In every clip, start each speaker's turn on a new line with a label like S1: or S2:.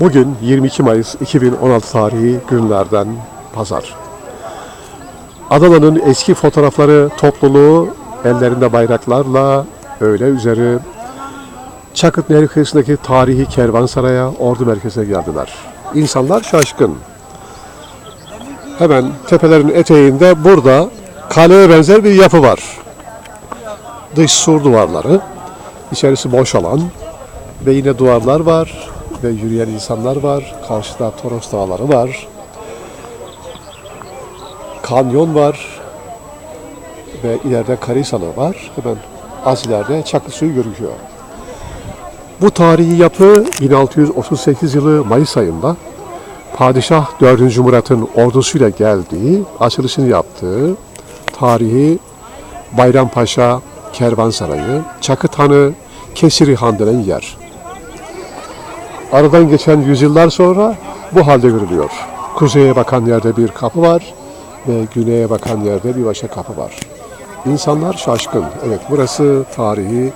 S1: Bugün 22 Mayıs 2016 tarihi günlerden pazar. Adana'nın eski fotoğrafları topluluğu ellerinde bayraklarla öğle üzeri Çakıt Nehri kıyısındaki tarihi kervansaraya, ordu merkezine geldiler. İnsanlar şaşkın. Hemen tepelerin eteğinde burada kaleye benzer bir yapı var. Dış sur duvarları, içerisi boş alan ve yine duvarlar var ve yürüyen insanlar var. Karşıda Toros Dağları var. Kanyon var ve ileride Karisalı var. Hemen az ileride Çakıl Suyu görünüyor. Bu tarihi yapı 1638 yılı Mayıs ayında Padişah 4. Murat'ın ordusuyla geldiği, açılışını yaptığı tarihi Bayrampaşa Kervansarayı, Çakıt Hanı, Kesiri Han yer. Aradan geçen yüzyıllar sonra bu halde görülüyor. Kuzeye bakan yerde bir kapı var ve güneye bakan yerde bir başka kapı var. İnsanlar şaşkın. Evet burası tarihi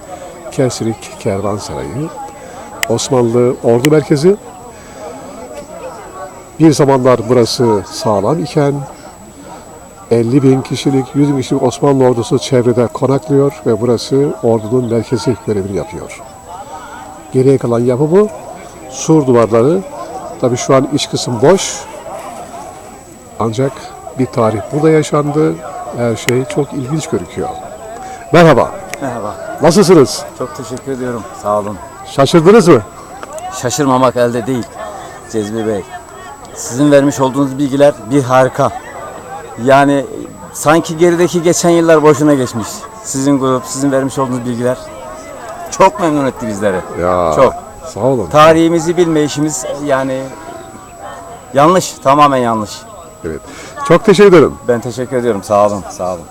S1: Kesrik Kervansarayı. Osmanlı ordu merkezi. Bir zamanlar burası sağlam iken 50 bin kişilik, 100 bin kişilik Osmanlı ordusu çevrede konaklıyor ve burası ordunun merkezi görevini yapıyor. Geriye kalan yapı bu. Sur duvarları. Tabii şu an iç kısım boş. Ancak bir tarih burada yaşandı. Her şey çok ilginç gözüküyor. Merhaba.
S2: Merhaba.
S1: Nasılsınız?
S2: Çok teşekkür ediyorum. Sağ olun.
S1: Şaşırdınız mı?
S2: Şaşırmamak elde değil. Cezmi Bey. Sizin vermiş olduğunuz bilgiler bir harika. Yani sanki gerideki geçen yıllar boşuna geçmiş. Sizin grup, sizin vermiş olduğunuz bilgiler çok memnun etti bizleri.
S1: Ya.
S2: Çok.
S1: Sağ olun.
S2: Tarihimizi bilmeyişimiz yani yanlış, tamamen yanlış.
S1: Evet. Çok teşekkür ederim.
S2: Ben teşekkür ediyorum. Sağ olun, sağ olun.